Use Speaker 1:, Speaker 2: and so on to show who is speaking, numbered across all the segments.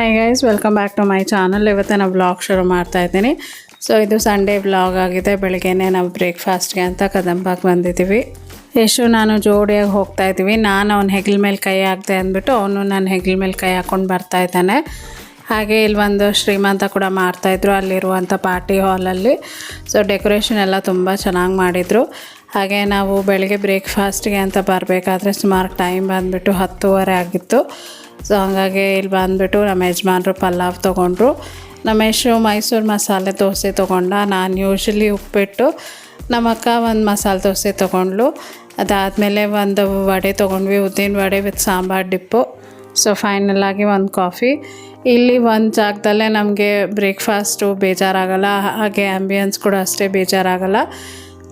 Speaker 1: Hi guys welcome back to my channel ಇವತ್ತು ನಾವು blog ಶುರು ಮಾಡ್ತಾ ಇದ್ದೀನಿ. ಸೊ ಇದು ಸಂಡೇ ಬ್ಲಾಗ್ ಆಗಿದೆ. ಬೆಳಗ್ಗೆನೇ ನಾವು ಬ್ರೇಕ್ಫಾಸ್ಟ್ಗೆ ಅಂತ ಕದಂಬಕ್ಕೆ ಬಂದಿದ್ದೀವಿ. ಯಶು, ನಾನು ಜೋಡಿಯಾಗಿ ಹೋಗ್ತಾ ಇದ್ದೀವಿ. ನಾನು ಅವ್ನ ಹೆಗ್ಲ ಮೇಲೆ ಕೈ ಹಾಕ್ದೆ ಅಂದ್ಬಿಟ್ಟು ಅವನು ನಾನು ಹೆಗ್ಲ ಮೇಲೆ ಕೈ ಹಾಕ್ಕೊಂಡು ಬರ್ತಾ ಇದ್ದಾನೆ. ಹಾಗೆ ಇಲ್ಲಿ ಒಂದು ಶ್ರೀಮಂತ ಕೂಡ ಮಾಡ್ತಾಯಿದ್ರು ಅಲ್ಲಿರುವಂಥ ಪಾರ್ಟಿ ಹಾಲಲ್ಲಿ ಸೊ ಡೆಕೋರೇಷನ್ ಎಲ್ಲ ತುಂಬ ಚೆನ್ನಾಗಿ ಮಾಡಿದರು. ಹಾಗೆ ನಾವು ಬೆಳಗ್ಗೆ ಬ್ರೇಕ್ಫಾಸ್ಟ್ಗೆ ಅಂತ ಬರಬೇಕಾದ್ರೆ ಸುಮಾರು ಟೈಮ್ ಬಂದುಬಿಟ್ಟು ಹತ್ತುವರೆ ಆಗಿತ್ತು. ಸೊ ಹಂಗಾಗಿ ಇಲ್ಲಿ ಬಂದುಬಿಟ್ಟು ನಮ್ಮ ಯಜಮಾನ್ರು ಪಲಾವ್ ತೊಗೊಂಡ್ರು. ನಮ್ಮ ಯಶು ಮೈಸೂರು ಮಸಾಲೆ ದೋಸೆ ತೊಗೊಂಡ. ನಾನು ಯೂಶ್ವಲಿ ಉಪ್ಪಿಟ್ಟು ನಮ್ಮ ಅಕ್ಕ ಒಂದು ಮಸಾಲೆ ದೋಸೆ ತೊಗೊಂಡ್ಲು ಅದಾದಮೇಲೆ ಒಂದು ವಡೆ ತೊಗೊಂಡ್ವಿ, ಉದ್ದಿನ vada with sambar dip. So ಫೈನಲಾಗಿ ಒಂದು ಕಾಫಿ ಇಲ್ಲಿ ಒಂದು ಜಾಗದಲ್ಲೇ ನಮಗೆ ಬ್ರೇಕ್ಫಾಸ್ಟು ಬೇಜಾರಾಗಲ್ಲ, ಹಾಗೆ ಆ್ಯಂಬಿಯನ್ಸ್ ಕೂಡ ಅಷ್ಟೇ ಬೇಜಾರಾಗಲ್ಲ.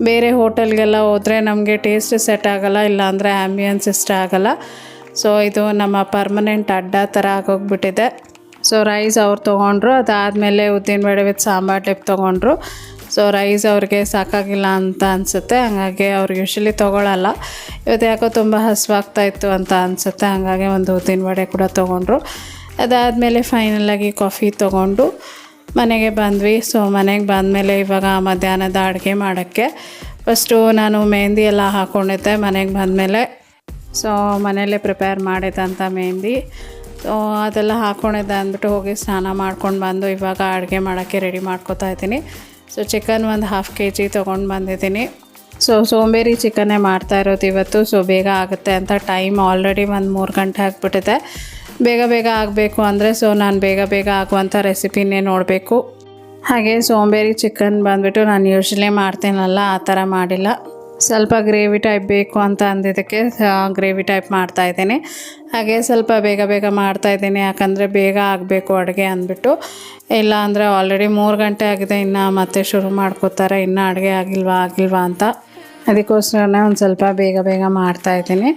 Speaker 1: ಬೇರೆ ಹೋಟೆಲ್ಗೆಲ್ಲ ಹೋದರೆ ನಮಗೆ ಟೇಸ್ಟ್ ಸೆಟ್ ಆಗಲ್ಲ, ಇಲ್ಲಾಂದರೆ ಆ್ಯಂಬಿಯನ್ಸ್ ಇಷ್ಟ ಆಗಲ್ಲ. ಸೊ ಇದು ನಮ್ಮ ಪರ್ಮನೆಂಟ್ ಅಡ್ಡ ಥರ ಆಗೋಗ್ಬಿಟ್ಟಿದೆ. ಸೊ ರೈಸ್ ಅವ್ರು ತೊಗೊಂಡ್ರು, ಅದಾದಮೇಲೆ ಉದ್ದಿನ ವಡೆ ವಿತ್ ಸಾಂಬಾರು ಟೈಪ್ ತೊಗೊಂಡ್ರು. ಸೊ ರೈಸ್ ಅವ್ರಿಗೆ ಸಾಕಾಗಿಲ್ಲ ಅಂತ ಅನಿಸುತ್ತೆ, ಹಾಗಾಗಿ ಅವ್ರು ಯೂಶ್ವಲಿ ತೊಗೊಳಲ್ಲ. ಇವತ್ತು ಯಾಕೋ ತುಂಬ ಹಸುವಾಗ್ತಾ ಇತ್ತು ಅಂತ ಅನಿಸುತ್ತೆ, ಹಾಗಾಗಿ ಒಂದು ಉದ್ದಿನ ವಡೆ ಕೂಡ ತೊಗೊಂಡ್ರು. ಅದಾದಮೇಲೆ ಫೈನಲಾಗಿ ಕಾಫಿ ತೊಗೊಂಡು ಮನೆಗೆ ಬಂದ್ವಿ. ಸೊ ಮನೆಗೆ ಬಂದಮೇಲೆ ಇವಾಗ ಮಧ್ಯಾಹ್ನದ ಅಡುಗೆ ಮಾಡೋಕ್ಕೆ. ಫಸ್ಟು ನಾನು ಮೆಹಂದಿ ಎಲ್ಲ ಹಾಕ್ಕೊಂಡಿದ್ದೆ ಮನೆಗೆ ಬಂದಮೇಲೆ ಸೊ ಮನೆಯಲ್ಲೇ ಪ್ರಿಪೇರ್ ಮಾಡಿದಂಥ ಮೆಹಂದಿ ಸೊ ಅದೆಲ್ಲ ಹಾಕ್ಕೊಂಡಿದ್ದೆ ಅಂದ್ಬಿಟ್ಟು ಹೋಗಿ ಸ್ನಾನ ಮಾಡ್ಕೊಂಡು ಬಂದು ಇವಾಗ ಅಡುಗೆ ಮಾಡೋಕ್ಕೆ ರೆಡಿ ಮಾಡ್ಕೊತಾ ಇದ್ದೀನಿ. ಸೊ ಚಿಕನ್ ಒಂದು ಹಾಫ್ ಕೆ ಜಿ ತೊಗೊಂಡು ಬಂದಿದ್ದೀನಿ. ಸೊ ಸೋಂಬೇರಿ ಚಿಕನ್ನೇ ಮಾಡ್ತಾ ಇರೋದು ಇವತ್ತು. ಸೊ ಬೇಗ ಆಗುತ್ತೆ ಅಂತ ಟೈಮ್ ಆಲ್ರೆಡಿ ಒಂದು ಮೂರು ಗಂಟೆ ಆಗಿಬಿಟ್ಟಿದೆ. ಬೇಗ ಬೇಗ ಆಗಬೇಕು ಅಂದರೆ ಸೊ ನಾನು ಬೇಗ ಬೇಗ ಆಗುವಂಥ ರೆಸಿಪಿನೇ ನೋಡಬೇಕು. ಹಾಗೆ ಸೋಂಬೇರಿ ಚಿಕನ್ ಬಂದುಬಿಟ್ಟು ನಾನು ಯೂಶ್ವಲಿ ಮಾಡ್ತೀನಲ್ಲ, ಆ ಥರ ಮಾಡಿಲ್ಲ. ಸ್ವಲ್ಪ ಗ್ರೇವಿ ಟೈಪ್ ಬೇಕು ಅಂತ ಅಂದಿದ್ದಕ್ಕೆ ಗ್ರೇವಿ ಟೈಪ್ ಮಾಡ್ತಾ ಇದ್ದೀನಿ. ಹಾಗೆ ಸ್ವಲ್ಪ ಬೇಗ ಬೇಗ ಮಾಡ್ತಾ ಇದ್ದೀನಿ, ಯಾಕಂದರೆ ಬೇಗ ಆಗಬೇಕು ಅಡುಗೆ ಅಂದ್ಬಿಟ್ಟು. ಇಲ್ಲ ಅಂದರೆ ಆಲ್ರೆಡಿ ಮೂರು ಗಂಟೆ ಆಗಿದೆ, ಇನ್ನು ಮತ್ತೆ ಶುರು ಮಾಡ್ಕೋತಾರೆ, ಇನ್ನೂ ಅಡುಗೆ ಆಗಿಲ್ವಾ ಆಗಿಲ್ವಾ ಅಂತ. ಅದಕ್ಕೋಸ್ಕರನೇ ಒಂದು ಸ್ವಲ್ಪ ಬೇಗ ಬೇಗ ಮಾಡ್ತಾ ಇದ್ದೀನಿ.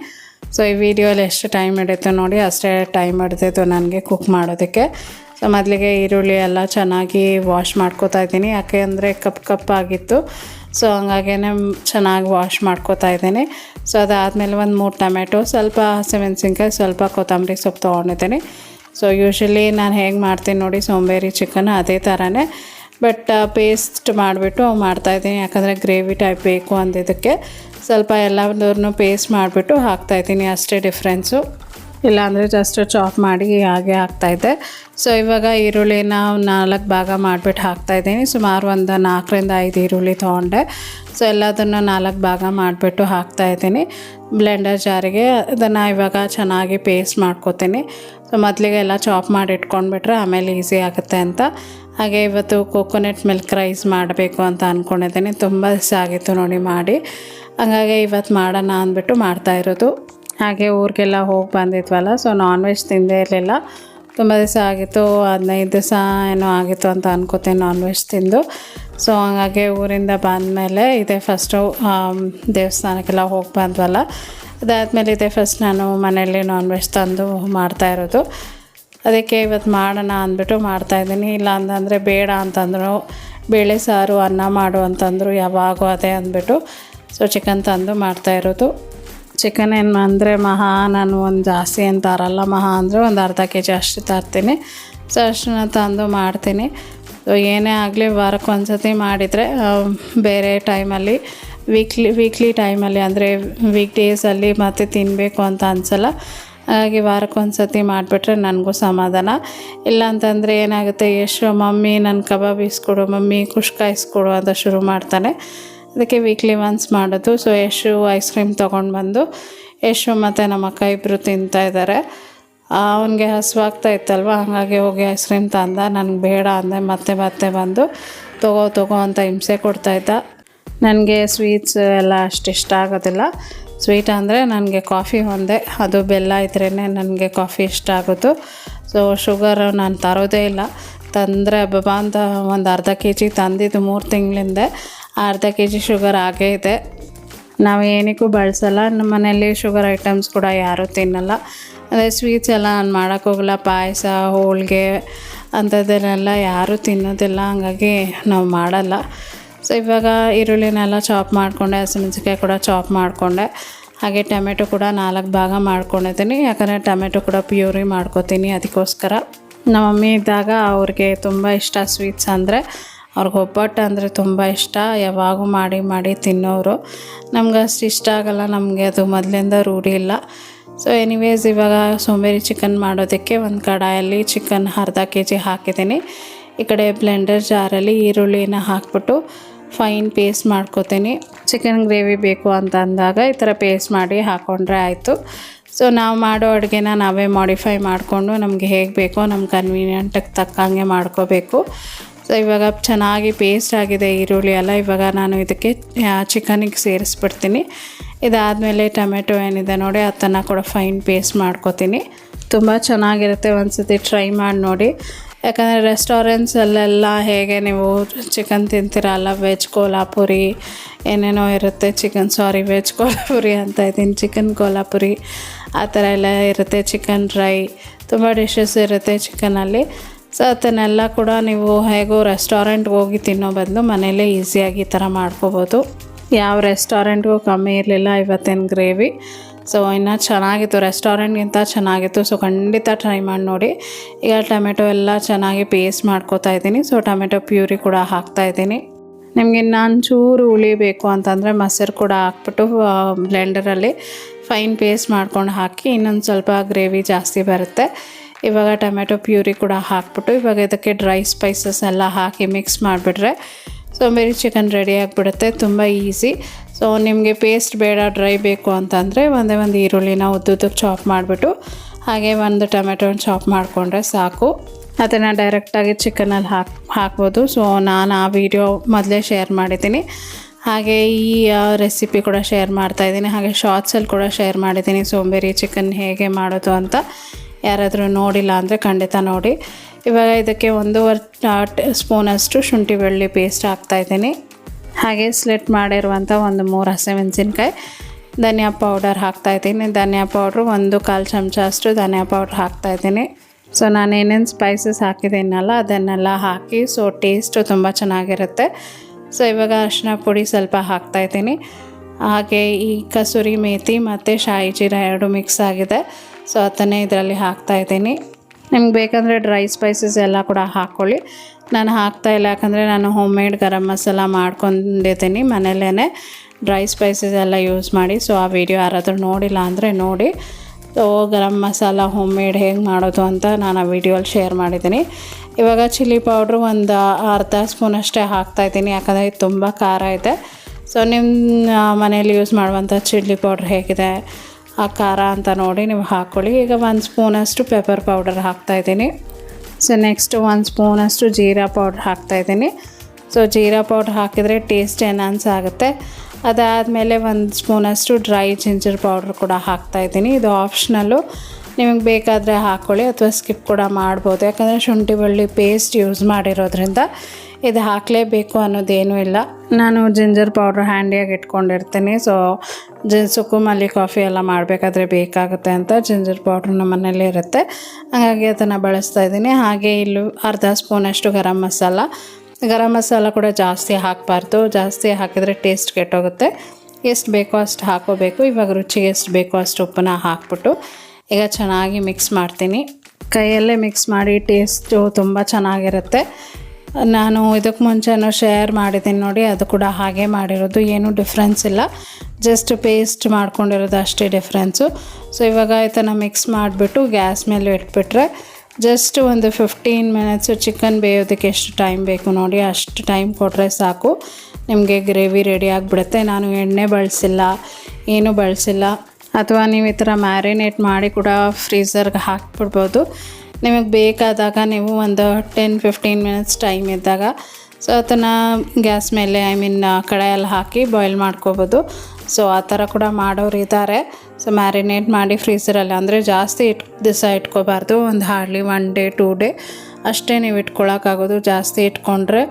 Speaker 1: ಸೊ ಈ ವಿಡಿಯೋಲಿ ಎಷ್ಟು ಟೈಮ್ ಹಿಡಿತು ನೋಡಿ, ಅಷ್ಟೇ ಟೈಮ್ ಹಿಡಿದಿತ್ತು ನನಗೆ ಕುಕ್ ಮಾಡೋದಕ್ಕೆ. ಸೊ ಮೊದಲಿಗೆ ಈರುಳ್ಳಿ ಎಲ್ಲ ಚೆನ್ನಾಗಿ ವಾಶ್ ಮಾಡ್ಕೋತಾ ಇದ್ದೀನಿ. ಯಾಕೆ ಅಂದರೆ ಕಪ್ ಕಪ್ ಆಗಿತ್ತು. ಸೊ ಹಂಗಾಗೇ ಚೆನ್ನಾಗಿ ವಾಶ್ ಮಾಡ್ಕೋತಾ ಇದ್ದೀನಿ. ಸೊ ಅದಾದಮೇಲೆ ಒಂದು ಮೂರು ಟೊಮೆಟೊ, ಸ್ವಲ್ಪ ಹಸಿಮೆಣಸಿನ್ಕಾಯಿ, ಸ್ವಲ್ಪ ಕೊತ್ತಂಬರಿ ಸೊಪ್ಪು ತೊಗೊಂಡಿದ್ದೀನಿ. ಸೊ ಯೂಶ್ವಲಿ ನಾನು ಹೇಗೆ ಮಾಡ್ತೀನಿ ನೋಡಿ ಸೋಂಬೇರಿ ಚಿಕನ್ ಅದೇ ಥರನೇ ಬಟ್ ಪೇಸ್ಟ್ ಮಾಡಿಬಿಟ್ಟು ಮಾಡ್ತಾಯಿದ್ದೀನಿ ಯಾಕಂದರೆ ಗ್ರೇವಿ ಟೈಪ್ ಬೇಕು ಅಂದಿದ್ದಕ್ಕೆ. ಸ್ವಲ್ಪ ಎಲ್ಲದನ್ನು ಪೇಸ್ಟ್ ಮಾಡಿಬಿಟ್ಟು ಹಾಕ್ತಾಯಿದ್ದೀನಿ ಅಷ್ಟೇ ಡಿಫ್ರೆನ್ಸು ಇಲ್ಲಾಂದರೆ ಜಸ್ಟ್ ಚಾಪ್ ಮಾಡಿ ಹಾಗೆ ಹಾಕ್ತಾಯಿದ್ದೆ ಸೊ ಇವಾಗ ಈರುಳ್ಳಿನ ನಾಲ್ಕು ಭಾಗ ಮಾಡಿಬಿಟ್ಟು ಹಾಕ್ತಾಯಿದ್ದೀನಿ ಸುಮಾರು ಒಂದು ನಾಲ್ಕರಿಂದ ಐದು ಈರುಳ್ಳಿ ತೊಗೊಂಡೆ. ಸೊ ಎಲ್ಲದನ್ನು ನಾಲ್ಕು ಭಾಗ ಮಾಡಿಬಿಟ್ಟು ಹಾಕ್ತಾಯಿದ್ದೀನಿ ಬ್ಲೆಂಡರ್ ಜಾರಿಗೆ ಅದನ್ನು ಇವಾಗ ಚೆನ್ನಾಗಿ ಪೇಸ್ಟ್ ಮಾಡ್ಕೊತೀನಿ. ಸೊ ಮೊದಲಿಗೆ ಎಲ್ಲ ಚಾಪ್ ಮಾಡಿ ಇಟ್ಕೊಂಡ್ಬಿಟ್ರೆ ಆಮೇಲೆ ಈಸಿ ಆಗುತ್ತೆ ಅಂತ. ಹಾಗೆ ಇವತ್ತು ಕೋಕೋನಟ್ ಮಿಲ್ಕ್ ರೈಸ್ ಮಾಡಬೇಕು ಅಂತ ಅಂದ್ಕೊಂಡಿದ್ದೀನಿ ತುಂಬ ಆಗಿತ್ತು ನೋಡಿ ಮಾಡಿ. ಹಂಗಾಗಿ ಇವತ್ತು ಮಾಡೋಣ ಅಂದ್ಬಿಟ್ಟು ಮಾಡ್ತಾ ಇರೋದು. ಹಾಗೆ ಊರಿಗೆಲ್ಲ ಹೋಗಿ ಬಂದಿದ್ವಲ್ಲ ಸೊ ನಾನ್ ವೆಜ್ ತಿಂದೇ ಇರಲಿಲ್ಲ. ತುಂಬ ದಿವಸ ಆಗಿತ್ತು, ಹದಿನೈದು ದಿವಸ ಏನೋ ಆಗಿತ್ತು ಅಂತ ಅನ್ಕೋತೀನಿ ನಾನ್ ವೆಜ್ ತಿಂದು. ಸೊ ಹಾಗಾಗಿ ಊರಿಂದ ಬಂದಮೇಲೆ ಇದೇ ಫಸ್ಟು ದೇವಸ್ಥಾನಕ್ಕೆಲ್ಲ ಹೋಗಿ ಬಂದ್ವಲ್ಲ. ಅದಾದಮೇಲೆ ಇದೆ ಫಸ್ಟ್ ನಾನು ಮನೆಯಲ್ಲಿ ನಾನ್ ವೆಜ್ ತಂದು ಮಾಡ್ತಾ ಇರೋದು. ಅದಕ್ಕೆ ಇವತ್ತು ಮಾಡೋಣ ಅಂದ್ಬಿಟ್ಟು ಮಾಡ್ತಾಯಿದ್ದೀನಿ ಇಲ್ಲ ಅಂತಂದರೆ ಬೇಡ ಅಂತಂದ್ರು, ಬೇಳೆ ಸಾರು ಅನ್ನ ಮಾಡು ಅಂತಂದರು ಯಾವಾಗೂ ಅದೇ ಅಂದ್ಬಿಟ್ಟು ಸೊ ಚಿಕನ್ ತಂದು ಮಾಡ್ತಾ ಇರೋದು. ಚಿಕನ್ ಏನು ಅಂದರೆ ಮಹಾ, ನಾನು ಒಂದು ಜಾಸ್ತಿ ಅಂತ ತರಲ್ಲ ಮಹಾ ಅಂದರೆ ಒಂದು ಅರ್ಧ ಕೆ ಜಿ ಅಷ್ಟು ತರ್ತೀನಿ. ಸೊ, ಅಷ್ಟನ್ನ ತಂದು ಮಾಡ್ತೀನಿ. ಸೊ ಏನೇ ಆಗಲಿ ವಾರಕ್ಕೆ ಒಂದು ಸತಿ ಮಾಡಿದರೆ ಬೇರೆ ಟೈಮಲ್ಲಿ ವೀಕ್ಲಿ ವೀಕ್ಲಿ ಟೈಮಲ್ಲಿ ಅಂದರೆ ವೀಕ್ ಡೇಸಲ್ಲಿ ಮತ್ತೆ ತಿನ್ನಬೇಕು ಅಂತ ಅನ್ಸಲ್ಲ. ಹಾಗಾಗಿ ವಾರಕ್ಕೆ ಒಂದು ಸತಿ ಮಾಡಿಬಿಟ್ರೆ ನನಗೂ ಸಮಾಧಾನ. ಇಲ್ಲ ಅಂತಂದರೆ ಏನಾಗುತ್ತೆ, ಎಷ್ಟು ಮಮ್ಮಿ ನನ್ನ ಕಬಾಬ್ ಇಸ್ಕೊಡು, ಮಮ್ಮಿ ಕುಷ್ಕ ಇಸ್ಕೊಡು ಅಂತ ಶುರು ಮಾಡ್ತಾನೆ. ಅದಕ್ಕೆ ವೀಕ್ಲಿ ಒನ್ಸ್ ಮಾಡೋದು. ಸೊ ಯಶು ಐಸ್ ಕ್ರೀಮ್ ತೊಗೊಂಡು ಬಂದು, ಯಶು ಮತ್ತು ನಮ್ಮ ಅಕ್ಕ ಇಬ್ಬರು ತಿಂತಾ ಇದ್ದಾರೆ ಅವನಿಗೆ ಹಸುವಾಗ್ತಾ ಇತ್ತಲ್ವ? ಹಾಗಾಗಿ ಹೋಗಿ ಐಸ್ ಕ್ರೀಮ್ ತಂದ. ನನಗೆ ಬೇಡ ಅಂದೆ ಮತ್ತೆ ಮತ್ತೆ ಬಂದು, ತಗೋ ತಗೋ ಅಂತ ಹಿಂಸೆ ಕೊಡ್ತಾಯಿದ್ದ ನನಗೆ ಸ್ವೀಟ್ಸ್ ಎಲ್ಲ ಅಷ್ಟು ಇಷ್ಟ ಆಗೋದಿಲ್ಲ. ಸ್ವೀಟ್ ಅಂದರೆ ನನಗೆ ಕಾಫಿ ಒಂದೇ. ಅದು ಬೆಲ್ಲ ಇದ್ರೇ ನನಗೆ ಕಾಫಿ ಇಷ್ಟ ಆಗೋದು. ಸೊ ಶುಗರ್ ನಾನು ತರೋದೇ ಇಲ್ಲ. ತಂದರೆ ಹಬ್ಬ ಅಂತ ಒಂದು ಅರ್ಧ ಕೆ ಜಿ ತಂದಿದ್ದು ಮೂರು ತಿಂಗಳಿಂದ. ಅರ್ಧ ಕೆ ಜಿ ಶುಗರ್ ಆಗೇ ಇದೆ. ನಾವು ಏನಕ್ಕೂ ಬಳಸಲ್ಲ. ನಮ್ಮ ಮನೆಯಲ್ಲಿ ಶುಗರ್ ಐಟಮ್ಸ್ ಕೂಡ ಯಾರೂ ತಿನ್ನಲ್ಲ. ಅದೇ ಸ್ವೀಟ್ಸ್ ಎಲ್ಲ ನಾನು ಮಾಡೋಕ್ಕೋಗಲ್ಲ ಪಾಯಸ, ಹೋಳಿಗೆ ಅಂಥದ್ದನ್ನೆಲ್ಲ ಯಾರೂ ತಿನ್ನೋದಿಲ್ಲ. ಹಂಗಾಗಿ ನಾವು ಮಾಡಲ್ಲ. ಸೊ ಇವಾಗ ಈರುಳ್ಳಿನೆಲ್ಲ ಚಾಪ್ ಮಾಡಿಕೊಂಡೆ. ಹಸಿಮೆಣ್ಸಿಕಾಯಿ ಕೂಡ ಚಾಪ್ ಮಾಡಿಕೊಂಡೆ. ಹಾಗೆ ಟೊಮೆಟೊ ಕೂಡ ನಾಲ್ಕು ಭಾಗ ಮಾಡ್ಕೊಂಡಿದ್ದೀನಿ. ಯಾಕಂದರೆ ಟೊಮೆಟೊ ಕೂಡ ಪ್ಯೂರಿ ಮಾಡ್ಕೊತೀನಿ ಅದಕ್ಕೋಸ್ಕರ. ನಮ್ಮ ಮಮ್ಮಿ ಇದ್ದಾಗ ಅವ್ರಿಗೆ ತುಂಬ ಇಷ್ಟ ಸ್ವೀಟ್ಸ್ ಅಂದರೆ ಅವ್ರಿಗೆ ಒಬ್ಬಟ್ಟು ಅಂದರೆ ತುಂಬ ಇಷ್ಟ. ಯಾವಾಗೂ ಮಾಡಿ ಮಾಡಿ ತಿನ್ನೋರು ನಮ್ಗೆ ಅಷ್ಟು ಇಷ್ಟ ಆಗಲ್ಲ. ನಮಗೆ ಅದು ಮೊದಲಿಂದ ರೂಢಿ ಇಲ್ಲ. ಸೊ ಎನಿವೇಸ್ ಇವಾಗ ಸೋಮೇರಿ ಚಿಕನ್ ಮಾಡೋದಕ್ಕೆ ಒಂದು ಕಡಾಯಲ್ಲಿ ಚಿಕನ್ ಅರ್ಧ ಕೆ ಜಿ ಹಾಕಿದ್ದೀನಿ. ಈ ಕಡೆ ಬ್ಲೆಂಡರ್ ಜಾರಲ್ಲಿ ಈರುಳ್ಳಿನ ಹಾಕ್ಬಿಟ್ಟು ಫೈನ್ ಪೇಸ್ಟ್ ಮಾಡ್ಕೋತೀನಿ. ಚಿಕನ್ ಗ್ರೇವಿ ಬೇಕು ಅಂತ ಅಂದಾಗ ಈ ಥರ ಪೇಸ್ಟ್ ಮಾಡಿ ಹಾಕ್ಕೊಂಡ್ರೆ ಆಯಿತು. ಸೊ ನಾವು ಮಾಡೋ ಅಡುಗೆನ ನಾವೇ ಮಾಡಿಫೈ ಮಾಡಿಕೊಂಡು ನಮಗೆ ಹೇಗೆ ಬೇಕೋ ನಮ್ಮ ಕನ್ವೀನಿಯಂಟಿಗೆ ತಕ್ಕಂಗೆ ಮಾಡ್ಕೋಬೇಕು. ಸೊ ಇವಾಗ ಚೆನ್ನಾಗಿ ಪೇಸ್ಟ್ ಆಗಿದೆ ಈರುಳ್ಳಿ ಎಲ್ಲ. ಇವಾಗ ನಾನು ಇದಕ್ಕೆ ಚಿಕನಿಗೆ ಸೇರಿಸ್ಬಿಡ್ತೀನಿ. ಇದಾದಮೇಲೆ ಟೊಮೆಟೊ ಏನಿದೆ ನೋಡಿ, ಅದನ್ನು ಕೂಡ ಫೈನ್ ಪೇಸ್ಟ್ ಮಾಡ್ಕೋತೀನಿ. ತುಂಬ ಚೆನ್ನಾಗಿರುತ್ತೆ ಒಂದ್ಸತಿ ಟ್ರೈ ಮಾಡಿ ನೋಡಿ. ಯಾಕಂದರೆ ರೆಸ್ಟೋರೆಂಟ್ಸಲ್ಲೆಲ್ಲ ಹೇಗೆ ನೀವು ಚಿಕನ್ ತಿಂತೀರಲ್ಲ ವೆಜ್ ಕೋಲಾಪುರಿ, ಏನೇನೋ ಇರುತ್ತೆ ಚಿಕನ್ ಸಾರಿ ವೆಜ್ ಕೋಲಾಪುರಿ ಅಂತ ಇದ್ದೀನಿ ಚಿಕನ್ ಕೋಲಾಪುರಿ. ಆ ಥರ ಎಲ್ಲ ಇರುತ್ತೆ ಚಿಕನ್ ಡ್ರೈ. ತುಂಬ ಡಿಶಸ್ ಇರುತ್ತೆ ಚಿಕನಲ್ಲಿ ಸೊ ಅದನ್ನೆಲ್ಲ ಕೂಡ ನೀವು ಹೇಗೋ ರೆಸ್ಟೋರೆಂಟ್ಗೆ ಹೋಗಿ ತಿನ್ನೋ ಬದಲು ಮನೇಲೇ ಈಸಿಯಾಗಿ ಈ ಥರ ಮಾಡ್ಕೋಬೋದು. ಯಾವ ರೆಸ್ಟೋರೆಂಟ್ಗೂ ಕಮ್ಮಿ ಇರಲಿಲ್ಲ ಇವತ್ತಿನ ಗ್ರೇವಿ ಸೊ ಇನ್ನೂ ಚೆನ್ನಾಗಿತ್ತು. ರೆಸ್ಟೋರೆಂಟ್ಗಿಂತ ಚೆನ್ನಾಗಿತ್ತು. ಸೊ ಖಂಡಿತ ಟ್ರೈ ಮಾಡಿ ನೋಡಿ. ಈಗ ಟೊಮೆಟೊ ಎಲ್ಲ ಚೆನ್ನಾಗಿ ಪೇಸ್ಟ್ ಮಾಡ್ಕೋತಾ ಇದ್ದೀನಿ. ಸೊ ಟೊಮೆಟೊ ಪ್ಯೂರಿ ಕೂಡ ಹಾಕ್ತಾ ಇದ್ದೀನಿ. ನಿಮಗೆ ಇನ್ನೊಂಚೂರು ಚೂರು ಉಳಿಬೇಕು ಅಂತಂದರೆ ಮೊಸರು ಕೂಡ ಹಾಕ್ಬಿಟ್ಟು ಬ್ಲೆಂಡರಲ್ಲಿ ಫೈನ್ ಪೇಸ್ಟ್ ಮಾಡ್ಕೊಂಡು ಹಾಕಿ ಇನ್ನೊಂದು ಸ್ವಲ್ಪ ಗ್ರೇವಿ ಜಾಸ್ತಿ ಬರುತ್ತೆ. ಇವಾಗ ಟೊಮೆಟೊ ಪ್ಯೂರಿ ಕೂಡ ಹಾಕ್ಬಿಟ್ಟು ಇವಾಗ ಇದಕ್ಕೆ ಡ್ರೈ ಸ್ಪೈಸಸ್ ಎಲ್ಲ ಹಾಕಿ ಮಿಕ್ಸ್ ಮಾಡಿಬಿಟ್ರೆ ಸೋಂಬೇರಿ ಚಿಕನ್ ರೆಡಿ ಆಗಿಬಿಡುತ್ತೆ, ತುಂಬ ಈಸಿ ಸೊ ನಿಮಗೆ ಪೇಸ್ಟ್ ಬೇಡ ಡ್ರೈ ಬೇಕು ಅಂತಂದರೆ ಒಂದೇ ಒಂದು ಈರುಳ್ಳಿನ ಉದ್ದುದ್ದಕ್ಕೆ ಚಾಪ್ ಮಾಡಿಬಿಟ್ಟು ಹಾಗೆ ಒಂದು ಟೊಮೆಟೊನ ಚಾಪ್ ಮಾಡಿಕೊಂಡ್ರೆ ಸಾಕು. ಅದನ್ನು ಡೈರೆಕ್ಟಾಗಿ ಚಿಕನಲ್ಲಿ ಹಾಕಿ, ಹಾಕ್ಬೋದು. ಸೊ ನಾನು ಆ ವಿಡಿಯೋ ಮೊದಲೇ ಶೇರ್ ಮಾಡಿದ್ದೀನಿ. ಹಾಗೆ ಈ ರೆಸಿಪಿ ಕೂಡ ಶೇರ್ ಮಾಡ್ತಾಯಿದ್ದೀನಿ ಹಾಗೆ ಶಾರ್ಟ್ಸಲ್ಲಿ ಕೂಡ ಶೇರ್ ಮಾಡಿದ್ದೀನಿ ಸೋಂಬೇರಿ ಚಿಕನ್ ಹೇಗೆ ಮಾಡೋದು ಅಂತ. ಯಾರಾದರೂ ನೋಡಿಲ್ಲ ಅಂದರೆ ಖಂಡಿತ ನೋಡಿ. ಇವಾಗ ಇದಕ್ಕೆ ಒಂದೂವರೆ ಸ್ಪೂನಷ್ಟು ಶುಂಠಿ ಬೆಳ್ಳಿ ಪೇಸ್ಟ್ ಹಾಕ್ತಾಯಿದ್ದೀನಿ ಹಾಗೆ ಸ್ಲೆಟ್ ಮಾಡಿರುವಂಥ ಒಂದು ಮೂರು ಹಸಿಮೆಣಸಿನ್ಕಾಯಿ ಧನಿಯಾ ಪೌಡರ್ ಹಾಕ್ತಾಯಿದ್ದೀನಿ ಧನಿಯಾ ಪೌಡ್ರು ಒಂದು ಕಾಲು ಚಮಚ ಅಷ್ಟು ಧನಿಯಾ ಪೌಡ್ರ್ ಹಾಕ್ತಾಯಿದ್ದೀನಿ ಸೊ ನಾನು ಏನೇನು ಸ್ಪೈಸಸ್ ಹಾಕಿದ್ದೀನಲ್ಲ, ಅದನ್ನೆಲ್ಲ ಹಾಕಿ ಸೊ ಟೇಸ್ಟು ತುಂಬ ಚೆನ್ನಾಗಿರುತ್ತೆ. ಸೊ ಇವಾಗ ಅರಿಶಿನ ಪುಡಿ ಸ್ವಲ್ಪ ಹಾಕ್ತಾಯಿದ್ದೀನಿ ಹಾಗೆ ಈ ಕಸೂರಿ ಮೇಥಿ ಮತ್ತು ಶಾಯಿ ಜೀರಾ ಎರಡು ಮಿಕ್ಸ್ ಆಗಿದೆ. ಸೊ ಅದನ್ನೇ ಇದರಲ್ಲಿ ಹಾಕ್ತಾಯಿದ್ದೀನಿ ನಿಮ್ಗೆ ಬೇಕಂದರೆ ಡ್ರೈ ಸ್ಪೈಸಸ್ ಎಲ್ಲ ಕೂಡ ಹಾಕ್ಕೊಳ್ಳಿ. ನಾನು ಹಾಕ್ತಾಯಿಲ್ಲ ಯಾಕಂದರೆ ನಾನು ಹೋಮ್ ಮೇಡ್ ಗರಂ ಮಸಾಲ ಮಾಡ್ಕೊಂಡಿದ್ದೀನಿ ಮನೇಲೇ ಡ್ರೈ ಸ್ಪೈಸಸ್ ಎಲ್ಲ ಯೂಸ್ ಮಾಡಿ, ಸೊ ಆ ವಿಡಿಯೋ ಯಾರಾದರೂ ನೋಡಿಲ್ಲ ಅಂದರೆ ನೋಡಿ. So garam masala home made ಹೇಗೆ ಮಾಡೋದು ಅಂತ ನಾನು ಆ ವಿಡಿಯೋಲ್ಲಿ ಶೇರ್ ಮಾಡಿದ್ದೀನಿ. ಇವಾಗ ಚಿಲ್ಲಿ ಪೌಡ್ರು ಒಂದು ಅರ್ಧ ಸ್ಪೂನ್ ಅಷ್ಟೇ ಹಾಕ್ತಾಯಿದ್ದೀನಿ ಯಾಕಂದರೆ ಇದು ತುಂಬ ಖಾರ ಇದೆ. ಸೊ ನಿಮ್ಮ ಮನೇಲಿ ಯೂಸ್ ಮಾಡುವಂಥ ಚಿಲ್ಲಿ ಪೌಡ್ರ್ ಹೇಗಿದೆ? ಆ ಖಾರ ಅಂತ ನೋಡಿ ನೀವು ಹಾಕ್ಕೊಳ್ಳಿ ಈಗ ಒಂದು ಸ್ಪೂನಷ್ಟು ಪೆಪ್ಪರ್ ಪೌಡರ್ ಹಾಕ್ತಾಯಿದ್ದೀನಿ ಸೊ ನೆಕ್ಸ್ಟ್ ಒಂದು ಸ್ಪೂನಷ್ಟು ಜೀರಾ ಪೌಡ್ರ್ ಹಾಕ್ತಾಯಿದ್ದೀನಿ ಸೊ ಜೀರಾ ಪೌಡ್ರ್ ಹಾಕಿದರೆ ಟೇಸ್ಟ್ ಎನ್ಹಾನ್ಸ್ ಆಗುತ್ತೆ. ಅದಾದಮೇಲೆ ಒಂದು ಸ್ಪೂನಷ್ಟು ಡ್ರೈ ಜಿಂಜರ್ ಪೌಡ್ರ್ ಕೂಡ ಹಾಕ್ತಾಯಿದ್ದೀನಿ ಇದು ಆಪ್ಷನಲ್ಲು ನಿಮಗೆ ಬೇಕಾದರೆ ಹಾಕ್ಕೊಳ್ಳಿ ಅಥವಾ ಸ್ಕಿಪ್ ಕೂಡ ಮಾಡ್ಬೋದು. ಯಾಕಂದರೆ ಶುಂಠಿ ಬೆಳ್ಳಿ ಪೇಸ್ಟ್ ಯೂಸ್ ಮಾಡಿರೋದ್ರಿಂದ ಇದು ಹಾಕಲೇಬೇಕು ಅನ್ನೋದೇನೂ ಇಲ್ಲ. ನಾನು ಜಿಂಜರ್ ಪೌಡ್ರ್ ಹ್ಯಾಂಡಿಯಾಗಿ ಇಟ್ಕೊಂಡಿರ್ತೀನಿ. ಸೊ ಜಿ ಸುಕ್ಕುಮಲ್ಲಿ ಕಾಫಿ ಎಲ್ಲ ಮಾಡಬೇಕಾದ್ರೆ ಬೇಕಾಗುತ್ತೆ ಅಂತ ಜಿಂಜರ್ ಪೌಡ್ರ್ ನಮ್ಮ ಮನೇಲಿ ಇರುತ್ತೆ. ಹಾಗಾಗಿ ಅದನ್ನು ಬಳಸ್ತಾ ಇದ್ದೀನಿ. ಹಾಗೆ ಇಲ್ಲೂ ಅರ್ಧ ಸ್ಪೂನಷ್ಟು ಗರಂ ಮಸಾಲ. ಗರಂ ಮಸಾಲ ಕೂಡ ಜಾಸ್ತಿ ಹಾಕಬಾರ್ದು. ಜಾಸ್ತಿ ಹಾಕಿದರೆ ಟೇಸ್ಟ್ ಕೆಟ್ಟೋಗುತ್ತೆ. ಎಷ್ಟು ಬೇಕೋ ಅಷ್ಟು ಹಾಕೋಬೇಕು. ಇವಾಗ ರುಚಿಗೆ ಎಷ್ಟು ಬೇಕೋ ಅಷ್ಟು ಉಪ್ಪನ್ನ ಹಾಕ್ಬಿಟ್ಟು ಈಗ ಚೆನ್ನಾಗಿ ಮಿಕ್ಸ್ ಮಾಡ್ತೀನಿ. ಕೈಯಲ್ಲೇ ಮಿಕ್ಸ್ ಮಾಡಿ ಟೇಸ್ಟು ತುಂಬ ಚೆನ್ನಾಗಿರುತ್ತೆ. ನಾನು ಇದಕ್ಕೆ ಮುಂಚೆನೂ ಶೇರ್ ಮಾಡಿದ್ದೀನಿ ನೋಡಿ, ಅದು ಕೂಡ ಹಾಗೆ ಮಾಡಿರೋದು, ಏನೂ ಡಿಫ್ರೆನ್ಸ್ ಇಲ್ಲ. ಜಸ್ಟ್ ಪೇಸ್ಟ್ ಮಾಡ್ಕೊಂಡಿರೋದು ಅಷ್ಟೇ ಡಿಫ್ರೆನ್ಸು ಸೊ ಇವಾಗ ಇದನ್ನು ಮಿಕ್ಸ್ ಮಾಡಿಬಿಟ್ಟು ಗ್ಯಾಸ್ ಮೇಲೆ ಇಟ್ಬಿಟ್ರೆ ಜಸ್ಟ್ ಒಂದು ಫಿಫ್ಟೀನ್ ಮಿನಿಟ್ಸು ಚಿಕನ್ ಬೇಯೋದಕ್ಕೆ ಎಷ್ಟು ಟೈಮ್ ಬೇಕು ನೋಡಿ, ಅಷ್ಟು ಟೈಮ್ ಕೊಟ್ಟರೆ ಸಾಕು. ನಿಮಗೆ ಗ್ರೇವಿ ರೆಡಿ ಆಗಿಬಿಡುತ್ತೆ. ನಾನು ಎಣ್ಣೆ ಬಳಸಿಲ್ಲ, ಏನೂ ಬಳಸಿಲ್ಲ. ಅಥವಾ ನೀವು ಈ ಥರ ಮ್ಯಾರಿನೇಟ್ ಮಾಡಿ ಕೂಡ ಫ್ರೀಸರ್ಗೆ ಹಾಕ್ಬಿಡ್ಬೋದು. ನಿಮಗೆ ಬೇಕಾದಾಗ ನೀವು ಒಂದು ಟೆನ್ ಫಿಫ್ಟೀನ್ ಮಿನಿಟ್ಸ್ ಟೈಮ್ ಇದ್ದಾಗ ಸೊ ಅದನ್ನು ಗ್ಯಾಸ್ ಮೇಲೆ ಐ ಮೀನ್ ಕಡಾಯಲ್ಲಿ ಹಾಕಿ ಬಾಯ್ಲ್ ಮಾಡ್ಕೋಬೋದು. ಸೊ ಆ ಥರ ಕೂಡ ಮಾಡೋರು ಇದ್ದಾರೆ ಸೊ ಮ್ಯಾರಿನೇಟ್ ಮಾಡಿ ಫ್ರೀಸರಲ್ಲಿ ಅಂದರೆ ಜಾಸ್ತಿ ಇಟ್ ದಿವಸ ಇಟ್ಕೋಬಾರ್ದು. ಒಂದು hardly one day two day ಅಷ್ಟೇ ನೀವು ಇಟ್ಕೊಳ್ಳೋಕ್ಕಾಗೋದು ಜಾಸ್ತಿ ಇಟ್ಕೊಂಡ್ರೆ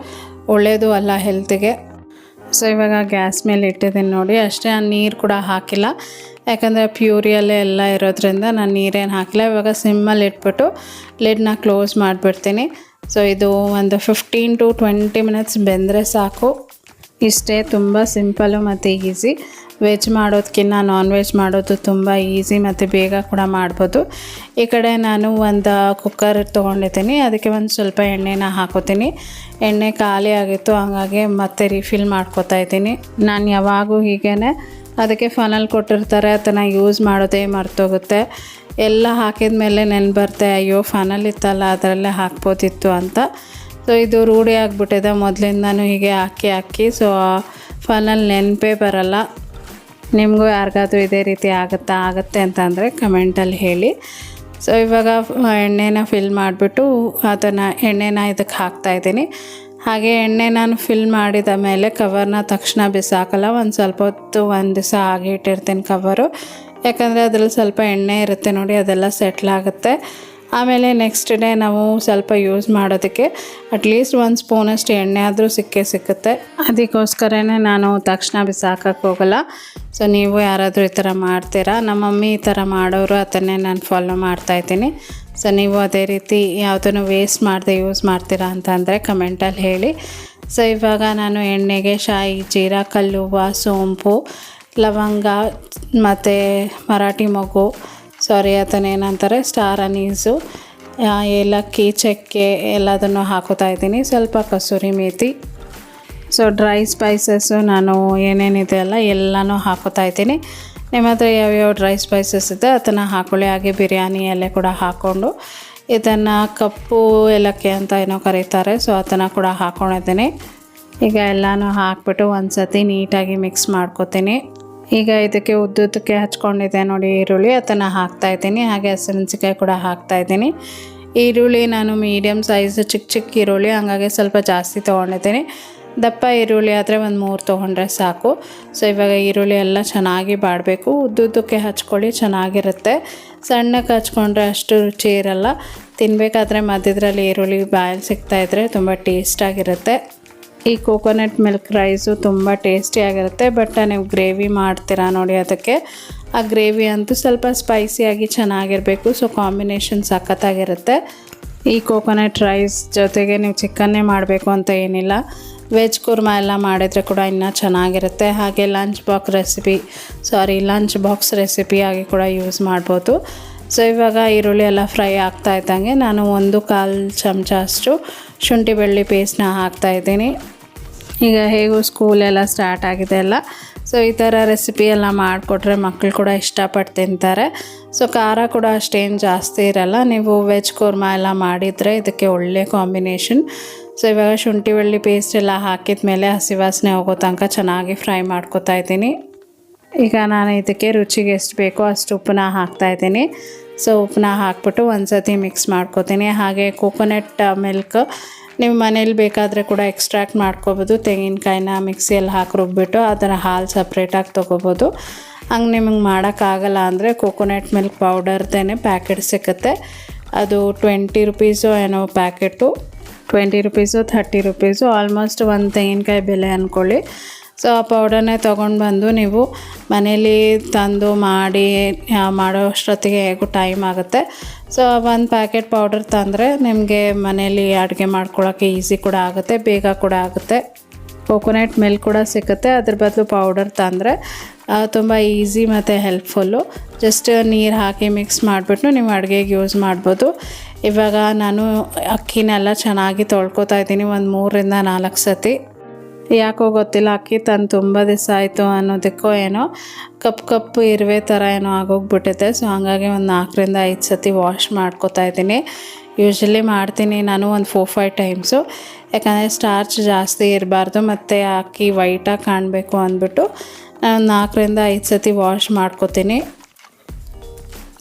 Speaker 1: ಒಳ್ಳೆಯದು ಅಲ್ಲ ಹೆಲ್ತಿಗೆ ಸೊ ಇವಾಗ ಗ್ಯಾಸ್ ಮೇಲೆ ಇಟ್ಟಿದ್ದೀನಿ ನೋಡಿ. ಅಷ್ಟೇ ಆ ನೀರು ಕೂಡ ಹಾಕಿಲ್ಲ. ಯಾಕಂದರೆ ಪ್ಯೂರಿಯಲ್ಲೇ ಎಲ್ಲ ಇರೋದ್ರಿಂದ ನಾನು ನೀರೇನು ಹಾಕಿಲ್ಲ ಇವಾಗ ಸಿಮ್ಮಲ್ಲಿ ಇಟ್ಬಿಟ್ಟು ಲಿಡ್ನ ಕ್ಲೋಸ್ ಮಾಡಿಬಿಡ್ತೀನಿ. ಸೊ ಇದು ಒಂದು ಫಿಫ್ಟೀನ್ ಟು ಟ್ವೆಂಟಿ ಮಿನಿಟ್ಸ್ ಬೆಂದರೆ ಸಾಕು. ಇಷ್ಟೇ ತುಂಬ ಸಿಂಪಲ್ಲು ಮತ್ತು ಈಸಿ. ವೆಜ್ ಮಾಡೋದಕ್ಕಿಂತ ನಾನ್ ವೆಜ್ ಮಾಡೋದು ತುಂಬ ಈಸಿ ಮತ್ತು ಬೇಗ ಕೂಡ ಮಾಡ್ಬೋದು. ಈ ಕಡೆ ನಾನು ಒಂದು ಕುಕ್ಕರ್ ತೊಗೊಂಡಿದ್ದೀನಿ. ಅದಕ್ಕೆ ಒಂದು ಸ್ವಲ್ಪ ಎಣ್ಣೆನ ಹಾಕೋತೀನಿ. ಎಣ್ಣೆ ಖಾಲಿ ಆಗಿತ್ತು, ಹಾಗಾಗಿ ಮತ್ತೆ ರಿಫಿಲ್ ಮಾಡ್ಕೊತಾ ಇದ್ದೀನಿ. ನಾನು ಯಾವಾಗೂ ಹೀಗೇ ಅದಕ್ಕೆ ಫನಲ್ ಕೊಟ್ಟಿರ್ತಾರೆ, ಅದನ್ನು ಯೂಸ್ ಮಾಡೋದೇ ಮರ್ತೋಗುತ್ತೆ. ಎಲ್ಲ ಹಾಕಿದ ಮೇಲೆ ನೆನ್ಪು ಬರ್ತೆ ಅಯ್ಯೋ ಫನಲ್ ಇತ್ತಲ್ಲ, ಅದರಲ್ಲೇ ಹಾಕ್ಬೋದಿತ್ತು ಅಂತ. ಸೊ ಇದು ರೂಢಿ ಆಗಿಬಿಟ್ಟಿದೆ. ಮೊದಲಿಂದನೂ ಹೀಗೆ ಹಾಕಿ ಹಾಕಿ ಸೊ ಫನಲ್ ನೆನಪೇ ಬರಲ್ಲ. ನಿಮಗೂ ಯಾರಿಗಾದ್ರೂ ಇದೇ ರೀತಿ ಆಗುತ್ತಾ, ಆಗುತ್ತೆ ಅಂತ ಅಂದರೆ ಕಮೆಂಟಲ್ಲಿ ಹೇಳಿ. ಸೊ ಇವಾಗ ಎಣ್ಣೆನ ಫಿಲ್ ಮಾಡಿಬಿಟ್ಟು, ಅದನ್ನು ಎಣ್ಣೆನ ಇದಕ್ಕೆ ಹಾಕ್ತಾಯಿದ್ದೀನಿ ಹಾಗೆ ಎಣ್ಣೆ ನಾನು ಫಿಲ್ ಮಾಡಿದ ಮೇಲೆ ಕವರ್ನ ತಕ್ಷಣ ಬಿಸಾಕಲ್ಲ, ಒಂದು ಸ್ವಲ್ಪ ಹೊತ್ತು ಒಂದು ದಿವಸ ಹಾಗೆ ಇಟ್ಟಿರ್ತೀನಿ ಕವರು ಯಾಕಂದರೆ ಅದರಲ್ಲಿ ಸ್ವಲ್ಪ ಎಣ್ಣೆ ಇರುತ್ತೆ ನೋಡಿ, ಅದೆಲ್ಲ ಸೆಟ್ಲ್ ಆಗುತ್ತೆ. ಆಮೇಲೆ ನೆಕ್ಸ್ಟ್ ಡೇ ನಾವು ಸ್ವಲ್ಪ ಯೂಸ್ ಮಾಡೋದಕ್ಕೆ ಅಟ್ಲೀಸ್ಟ್ ಒಂದು ಸ್ಪೂನಷ್ಟು ಎಣ್ಣೆ ಆದರೂ ಸಿಕ್ಕೇ ಸಿಕ್ಕುತ್ತೆ. ಅದಕ್ಕೋಸ್ಕರನೇ ನಾನು ತಕ್ಷಣ ಬಿಸಾಕಕ್ಕೆ ಹೋಗಲ್ಲ. ಸೊ ನೀವು ಯಾರಾದರೂ ಈ ಥರ ಮಾಡ್ತೀರಾ? ನಮ್ಮ ಮಮ್ಮಿ ಈ ಥರ ಮಾಡೋರು, ಅದನ್ನೇ ನಾನು ಫಾಲೋ ಮಾಡ್ತಾಯಿದ್ದೀನಿ ಸೊ ನೀವು ಅದೇ ರೀತಿ ಯಾವುದನ್ನು ವೇಸ್ಟ್ ಮಾಡದೆ ಯೂಸ್ ಮಾಡ್ತೀರಾ ಅಂತ ಅಂದರೆ ಕಮೆಂಟಲ್ಲಿ ಹೇಳಿ. ಸೊ ಇವಾಗ ನಾನು ಎಣ್ಣೆಗೆ ಶಾಯಿ, ಜೀರಾ, ಕಲ್ಲುವ, ಸೋಂಪು, ಲವಂಗ ಮತ್ತು ಮರಾಠಿ ಮಗು ಸಾರಿ ಅದನ್ನ ಏನಂತಾರೆ ಸ್ಟಾರ್ ಅನೀಸು ಏಲಕ್ಕಿ, ಚಕ್ಕೆ ಎಲ್ಲದನ್ನು ಹಾಕೋತಾ ಇದ್ದೀನಿ. ಸ್ವಲ್ಪ kasuri methi so dry spices ನಾನು ಏನೇನಿದೆಯಲ್ಲ ಎಲ್ಲನೂ ಹಾಕೋತಾ ಇದ್ದೀನಿ. ನಿಮ್ಮ ಹತ್ರ ಯಾವ್ಯಾವ ಡ್ರೈ ಸ್ಪೈಸಸ್ ಇದೆ, ಅದನ್ನು ಹಾಕೊಳ್ಳಿ. ಹಾಗೆ ಬಿರಿಯಾನಿ ಎಲೆ ಕೂಡ ಹಾಕ್ಕೊಂಡು ಇದನ್ನು ಕಪ್ಪು ಏಲಕ್ಕಿ ಅಂತ ಏನೋ ಕರೀತಾರೆ ಸೊ ಅದನ್ನು ಕೂಡ ಹಾಕ್ಕೊಂಡಿದ್ದೀನಿ ಈಗ ಎಲ್ಲನೂ ಹಾಕ್ಬಿಟ್ಟು ಒಂದು ಸತಿ ನೀಟಾಗಿ ಮಿಕ್ಸ್ ಮಾಡ್ಕೊತೀನಿ. ಈಗ ಇದಕ್ಕೆ ಉದ್ದುದ್ದಕ್ಕೆ ಹಚ್ಕೊಂಡಿದೆ ನೋಡಿ ಈರುಳ್ಳಿ, ಅದನ್ನು ಹಾಕ್ತಾಯಿದ್ದೀನಿ ಹಾಗೆ ಹಸಿಮೆಣ್ಸಿಕಾಯಿ ಕೂಡ ಹಾಕ್ತಾಯಿದ್ದೀನಿ ಈರುಳ್ಳಿ ನಾನು ಮೀಡಿಯಮ್ ಸೈಜ್ ಚಿಕ್ಕ ಚಿಕ್ಕ ಈರುಳ್ಳಿ, ಹಂಗಾಗಿ ಸ್ವಲ್ಪ ಜಾಸ್ತಿ ತೊಗೊಂಡಿದ್ದೀನಿ. ದಪ್ಪ ಈರುಳ್ಳಿ ಆದರೆ ಒಂದು ಮೂರು ತೊಗೊಂಡ್ರೆ ಸಾಕು. ಸೊ ಇವಾಗ ಈರುಳ್ಳಿ ಎಲ್ಲ ಚೆನ್ನಾಗಿ ಬಾಡಬೇಕು. ಉದ್ದುದ್ದಕ್ಕೆ ಹಚ್ಕೊಳ್ಳಿ, ಚೆನ್ನಾಗಿರುತ್ತೆ. ಸಣ್ಣಕ್ಕೆ ಹಚ್ಕೊಂಡ್ರೆ ಅಷ್ಟು ರುಚಿ ಇರಲ್ಲ. ತಿನ್ನಬೇಕಾದ್ರೆ ಮಧ್ಯದ್ರಲ್ಲಿ ಈರುಳ್ಳಿ ಬಾಯಲ್ಲಿ ಸಿಗ್ತಾಯಿದ್ರೆ ತುಂಬ ಟೇಸ್ಟಾಗಿರುತ್ತೆ ಈ ಕೋಕೋನಟ್ ಮಿಲ್ಕ್ ರೈಸು ತುಂಬ ಟೇಸ್ಟಿಯಾಗಿರುತ್ತೆ ಬಟ್ ನೀವು ಗ್ರೇವಿ ಮಾಡ್ತೀರಾ ನೋಡಿ ಅದಕ್ಕೆ. ಆ ಗ್ರೇವಿ ಅಂತೂ ಸ್ವಲ್ಪ ಸ್ಪೈಸಿಯಾಗಿ ಚೆನ್ನಾಗಿರಬೇಕು. ಸೊ ಕಾಂಬಿನೇಷನ್ ಸಖತ್ತಾಗಿರುತ್ತೆ. ಈ ಕೋಕೋನಟ್ ರೈಸ್ ಜೊತೆಗೆ ನೀವು ಚಿಕನ್ನೇ ಮಾಡಬೇಕು ಅಂತ ಏನಿಲ್ಲ. ವೆಜ್ ಕುರ್ಮಾ ಎಲ್ಲ ಮಾಡಿದರೆ ಕೂಡ ಇನ್ನೂ ಚೆನ್ನಾಗಿರುತ್ತೆ. ಹಾಗೆ lunch box recipe sorry lunch box ರೆಸಿಪಿಯಾಗಿ ಕೂಡ ಯೂಸ್ ಮಾಡ್ಬೋದು. ಸೊ ಇವಾಗ ಈರುಳ್ಳಿ ಎಲ್ಲ ಫ್ರೈ ಆಗ್ತಾ ಇದ್ದಂಗೆ ನಾನು ಒಂದು ಕಾಲು ಚಮಚ ಅಷ್ಟು ಶುಂಠಿ ಬೆಳ್ಳಿ ಪೇಸ್ಟ್ನ ಹಾಕ್ತಾಯಿದ್ದೀನಿ ಈಗ ಹೇಗೂ ಸ್ಕೂಲೆಲ್ಲ ಸ್ಟಾರ್ಟ್ ಆಗಿದೆ ಅಲ್ಲ. ಸೊ ಈ ಥರ ರೆಸಿಪಿ ಎಲ್ಲ ಮಾಡಿಕೊಟ್ರೆ ಮಕ್ಕಳು ಕೂಡ ಇಷ್ಟಪಟ್ಟು ತಿಂತಾರೆ. ಸೊ ಖಾರ ಕೂಡ ಅಷ್ಟೇನು ಜಾಸ್ತಿ ಇರಲ್ಲ. ನೀವು ವೆಜ್ ಕುರ್ಮಾ ಎಲ್ಲ ಮಾಡಿದರೆ ಇದಕ್ಕೆ ಒಳ್ಳೆ ಕಾಂಬಿನೇಷನ್ ಸೊ ಇವಾಗ ಶುಂಠಿ ಬೆಳ್ಳಿ ಪೇಸ್ಟ್ ಎಲ್ಲ ಹಾಕಿದ ಮೇಲೆ ಹಸಿ ವಾಸನೆ ಹೋಗೋ ತನಕ ಚೆನ್ನಾಗಿ ಫ್ರೈ ಮಾಡ್ಕೊತಾ ಇದ್ದೀನಿ. ಈಗ ನಾನು ಇದಕ್ಕೆ ರುಚಿಗೆ ಎಷ್ಟು ಬೇಕೋ ಅಷ್ಟು ಉಪ್ಪನ್ನ ಹಾಕ್ತಾಯಿದ್ದೀನಿ ಸೊ ಉಪ್ಪನ್ನ ಹಾಕ್ಬಿಟ್ಟು ಒಂದು ಸತಿ ಮಿಕ್ಸ್ ಮಾಡ್ಕೊತೀನಿ. ಹಾಗೆ ಕೋಕೋನಟ್ ಮಿಲ್ಕ್ ನಿಮ್ಮ ಮನೇಲಿ ಬೇಕಾದರೆ ಕೂಡ ಎಕ್ಸ್ಟ್ರಾಕ್ಟ್ ಮಾಡ್ಕೋಬೋದು. ತೆಂಗಿನಕಾಯಿನ ಮಿಕ್ಸಿಯಲ್ಲಿ ಹಾಕಿ ರುಬ್ಬಿಟ್ಟು ಅದರ ಹಾಲು ಸಪ್ರೇಟಾಗಿ ತೊಗೋಬೋದು. ಹಂಗೆ ನಿಮಗೆ ಮಾಡೋಕ್ಕಾಗಲ್ಲ ಅಂದರೆ ಕೋಕೋನಟ್ ಮಿಲ್ಕ್ ಪೌಡರ್ದೇ ಪ್ಯಾಕೆಟ್ ಸಿಗುತ್ತೆ. ಅದು ಟ್ವೆಂಟಿ ರುಪೀಸು ಏನೋ packet twenty rupees, thirty rupees almost ಒಂದು ತೆಂಗಿನಕಾಯಿ ಬೆಲೆ ಅಂದ್ಕೊಳ್ಳಿ ಸೊ ಆ ಪೌಡರ್ನೇ ತೊಗೊಂಡು ಬಂದು ನೀವು ಮನೇಲಿ ತಂದು ಮಾಡಿ ಮಾಡೋ ಅಷ್ಟೊತ್ತಿಗೆ ಹೇಗೂ ಟೈಮ್ ಆಗುತ್ತೆ. ಸೊ ಒಂದು ಪ್ಯಾಕೆಟ್ ಪೌಡರ್ ತಂದರೆ ನಿಮಗೆ ಮನೇಲಿ ಅಡುಗೆ ಮಾಡ್ಕೊಳ್ಳೋಕ್ಕೆ ಈಸಿ ಕೂಡ ಆಗುತ್ತೆ, ಬೇಗ ಕೂಡ ಆಗುತ್ತೆ. ಕೋಕೋನಟ್ ಮಿಲ್ಕ್ ಕೂಡ ಸಿಗುತ್ತೆ. ಅದ್ರ ಬದಲು ಪೌಡರ್ ತಂದರೆ ತುಂಬ ಈಸಿ ಮತ್ತು ಹೆಲ್ಪ್ಫುಲ್ಲು ಜಸ್ಟ್ ನೀರು ಹಾಕಿ ಮಿಕ್ಸ್ ಮಾಡಿಬಿಟ್ಟು ನೀವು ಅಡುಗೆಗೆ ಯೂಸ್ ಮಾಡ್ಬೋದು. ಇವಾಗ ನಾನು ಅಕ್ಕಿನೆಲ್ಲ ಚೆನ್ನಾಗಿ ತೊಳ್ಕೊತಾ ಇದ್ದೀನಿ ಒಂದು ಮೂರರಿಂದ ನಾಲ್ಕು ಸತಿ. ಯಾಕೋ ಗೊತ್ತಿಲ್ಲ, ಅಕ್ಕಿ ತಂದು ತುಂಬ ದಿವಸ ಆಯಿತು ಅನ್ನೋದಕ್ಕೋ ಏನೋ ಕಪ್ ಕಪ್ಪು ಇರುವೆ ಥರ ಏನೋ ಆಗೋಗ್ಬಿಟ್ಟಿದೆ. ಸೊ ಹಾಗಾಗಿ ಒಂದು ನಾಲ್ಕರಿಂದ ಐದು ಸತಿ ವಾಶ್ ಮಾಡ್ಕೋತಾ ಇದ್ದೀನಿ. ಯೂಶ್ವಲಿ ಮಾಡ್ತೀನಿ ನಾನು ಒಂದು ಫೋರ್ ಫೈವ್ ಟೈಮ್ಸು ಯಾಕಂದರೆ ಸ್ಟಾರ್ಚ್ ಜಾಸ್ತಿ ಇರಬಾರ್ದು ಮತ್ತು ಅಕ್ಕಿ ವೈಟಾಗಿ ಕಾಣಬೇಕು ಅಂದ್ಬಿಟ್ಟು ನಾನು ನಾಲ್ಕರಿಂದ ಐದು ಸತಿ ವಾಶ್ ಮಾಡ್ಕೊತೀನಿ.